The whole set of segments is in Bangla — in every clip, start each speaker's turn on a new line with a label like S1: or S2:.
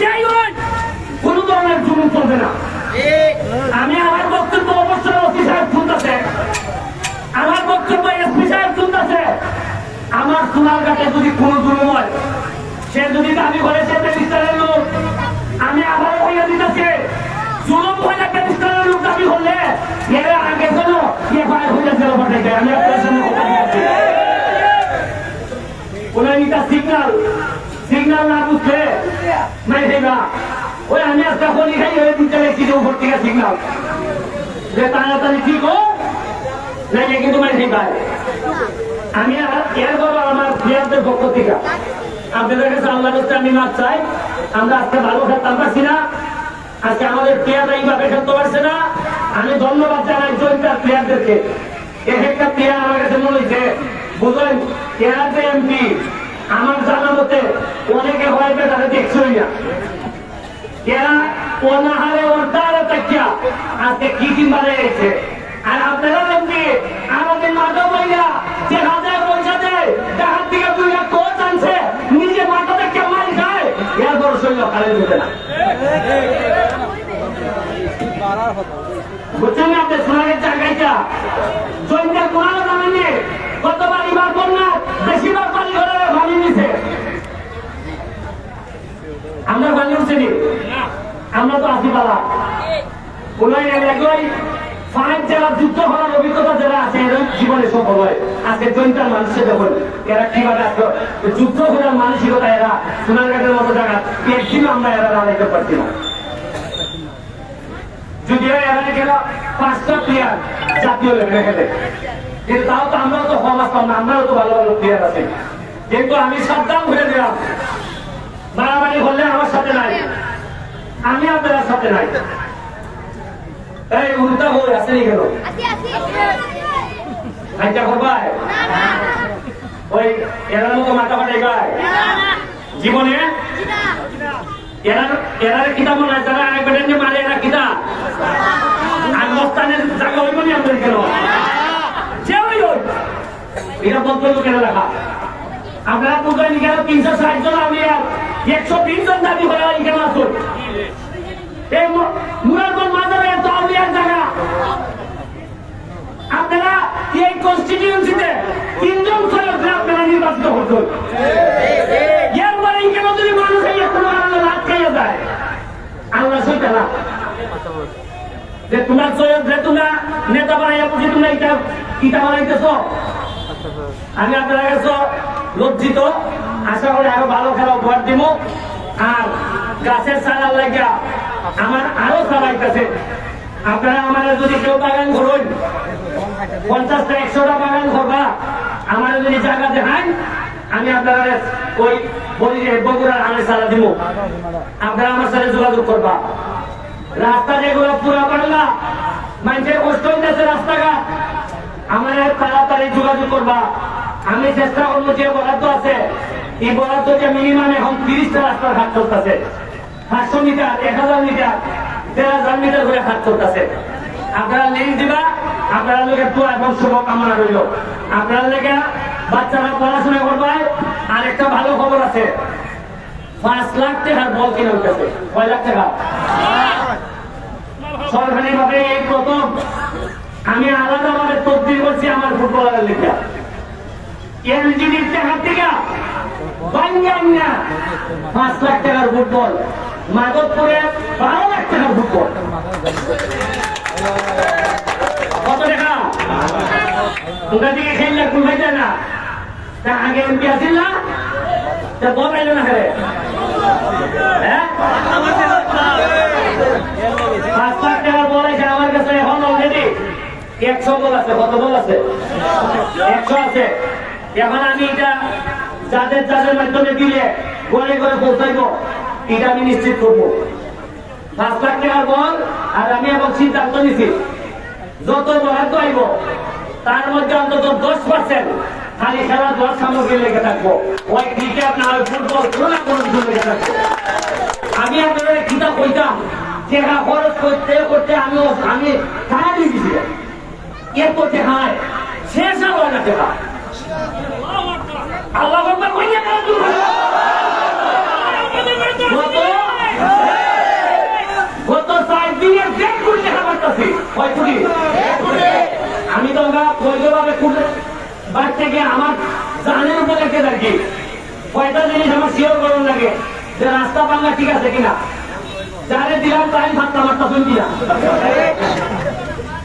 S1: যাই হন, কোনো ধরনের জুলুম চলবে না আমি আমার বক্তব্য অবশ্যই ওসি সাহেব শুনতেছে আমার বক্তব্য এসপি সাহেব শুনতেছে আমার সোনার কাছে যদি কোনো জুলুম হয় সে যদি দাবি করে হইলে আমি আপনার সামনে আমি মানে আমার প্লেয়ারদের পক্ষ থেকে, আপনাদের কাছে আল্লাহ মাছ চাই, আমরা আজকে ভালো খেলতাম পারছি না। আজকে আমাদের প্লেয়াররা এইভাবে খেলতে পারছে না। আমি ধন্যবাদ জানাই জয়িতার প্লেয়ারদেরকে এক একটা প্লেয়ার আমার কাছে মনে হয়েছে। আমার জানা মতে অনেকে হয়তো তারা দেখছই না। এরা অনাহারে অর্ধারে তাকিয়া আজকে কি দিন বাড়ে গেছে আর আপনারা এমপি, আমাদের মাধব ভাইয়া যে হাজার পয়সা দেয়, তাহার থেকে দুই লাখ কোচ আনছে, নিজে মাথা থেকে মারি না। বুঝছেন আপনি সোনারের জায়গাটা। জৈন্তের কোনাও জানেননি কতবার এবার বন্যা বেশিরভাগ পানি ঘরে ভাঙি নিছে আমরা ভাঙি উঠছিনি আমরা তো আসি পালা ওনাই একই ফাইভ যারা যুদ্ধ করার অভিজ্ঞতা যারা আছে জীবনে সফল হয়। আজকে জৈন্তার মানুষের যখন এরা কীভাবে আজকে যুদ্ধ করার মানসিকতা এরা সোনারঘাটের মতো জায়গা একদিনও আমরা এরা দাঁড়াইতে পারছি না। যদিও এখানে গেল পাঁচটা প্লেয়ার জাতীয় লেভেলে খেলে। কিন্তু তাও তো আমরাও তো না আমরাও তো ভালো ভালো প্লেয়ার আছে। কিন্তু আমি সাবধান হয়ে দিলাম মারামারি হলে আমার সাথে নাই। আমি আপনার সাথে নাই। এই উল্টা আসেনি কেন?
S2: আসি আসি
S1: করবাই ওই এরার মতো মাথা ফাটাই গায় জীবনে? এরা এরার কিতাব মারে। আর মস্তানের জায়গা হইব নি আমাদের কেন? যে ওই ওই। এটা বক্তব্য কেন লেখা আপনারা নিয়ে গেল তিনশো ষাট জন আমি আর একশো তিন জন দাবি করে এখানে আসুন এই মুরাদগঞ্জ মাজারে এত আউলিয়ার জায়গা। আপনারা এই কনস্টিটিউন্সিতে তিনজন সৈয়দকে আপনারা নির্বাচিত করছেন এরপরে কেন যদি মানুষ এই একটু আল্লাহ রাত খাইয়া যায় আল্লাহ সইতে না যে তোমার সৈয়দ যে তোমরা নেতা তোমরা ইটা বানাইতেছ? আমি আপনার কাছে লজ্জিত। আশা করি আরও ভালো খেলা উপহার দিব। আর গাছের সারার লাগিয়া আমার আরও সবাইতেছে আপনারা আমার যদি কেউ বাগান করুন পঞ্চাশটা, একশোটা বাগান করবা আমার যদি জায়গা দেখান আমি আপনারা ওই বগুড়ার আমি সারা দিব। আপনারা আমার সাথে যোগাযোগ করবা। রাস্তা যেগুলো পুরা পারলা মানুষের কষ্ট হইতেছে রাস্তাঘাট। আমার তাড়াতাড়ি যোগাযোগ করবা। আমি চেষ্টা করব যে বরাদ্দ আছে। এই বরাদ্দ যে মিনিমাম এখন তিরিশটা রাস্তার ঘাট চলতেছে। পাঁচশো মিটার, এক হাজার মিটার, দেড় হাজার মিটার করে ঘাট চলতেছে। আপনারা লিঙ্ক দিবা, আপনারা লোকের তো এবং শুভকামনা রইল। আপনারা লেগে বাচ্চারা পড়াশোনা করবে আর একটা ভালো খবর আছে। পাঁচ লাখ টাকার বল কিনে উঠেছে। কয় লাখ টাকা? ফুটবলারের লেখা। এলজিডির টাকার থেকে বাঙ্গান না। পাঁচ লাখ টাকার ফুটবল। মাদকপুরে বারো লাখ টাকার ফুটবল। কত টাকা? তোমরা দিকে খেললে কুলবাই যায় না। তা আগে এমপি আসিল না? তা বলাইল না হ্যাঁ পাঁচ লাখ টাকার বল আছে আমার কাছে এখন অলরেডি একশো আছে, কত আছে? একশো আছে। এখন আমি এটা যাদের যাদের মাধ্যমে দিলে ঘরে ঘরে পৌঁছাইব, এটা আমি নিশ্চিত করব। পাঁচ লাখ টাকার বল, আর আমি এখন সিদ্ধান্ত নিছি, যত বরাদ্দ আইব, তার মধ্যে অন্তত দশ পার্সেন্ট খালি খেলাধুলার সামগ্রী লেগে থাকব। ওই ক্রিকেট না হয় ফুটবল, কোনো কোনো কিছু লেগে থাকব। আমি আপনাদের কিতাব কইতাম টেকা খরচ করতে করতে আমি আমি টায়ার হয়ে গেছি এত টেকায় শেষ আর হয়। না টেকা আল্লাহ আকবার কইয়া কেন আমি তো আমরা বৈধভাবে বাড়ি থেকে আমার জানের উপর রেখে থাকি কয়টা জিনিস আমার শিওর করার লাগে যে রাস্তা বাংলা ঠিক আছে কিনা? যারে দিলাম তাই ভাবতে মারতা শুন কিনা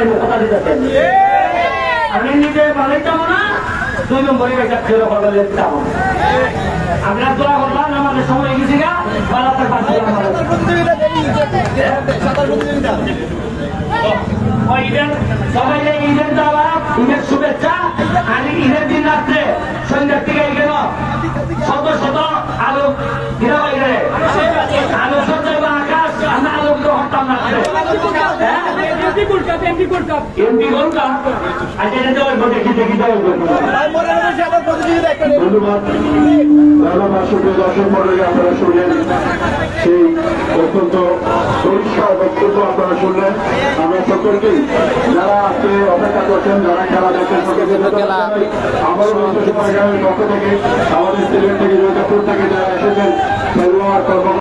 S1: বলেন কথা দিতেছেন আপনি নিজে বাড়াইতাম না, দুই নম্বরে একটা ফেরো করবেন লিখতাম আপনার দোয়া করলাম আমাদের সময় গেছি গা বাড়াতে পারছি ওই ঈদের সবাইকে ঈদের শুভেচ্ছা, আর ঈদের দিন রাত্রে সন্ধ্যার থেকে গেল। শত শত আলো হয়ে আলো সজ্জা আকাশ, আমরা আলোকিত হতাম রাত্রে। এমপি আচ্ছা এটা দেখি দেখি
S2: ধন্যবাদ। ধন্যবাদ সুপ্রিয় দর্শক মন্ডলী আপনারা শুনলেন সেই অত্যন্ত পরিষ্কার বক্তব্য আপনারা শুনলেন। আমরা সকলকেই যারা আজকে অপেক্ষা করছেন যারা খেলা দেখছেন সকলকে ধন্যবাদ পক্ষ থেকে আমাদের সিলেট থেকে জয়পুর থেকে যারা এসেছেন খেলোয়াড় কর্ম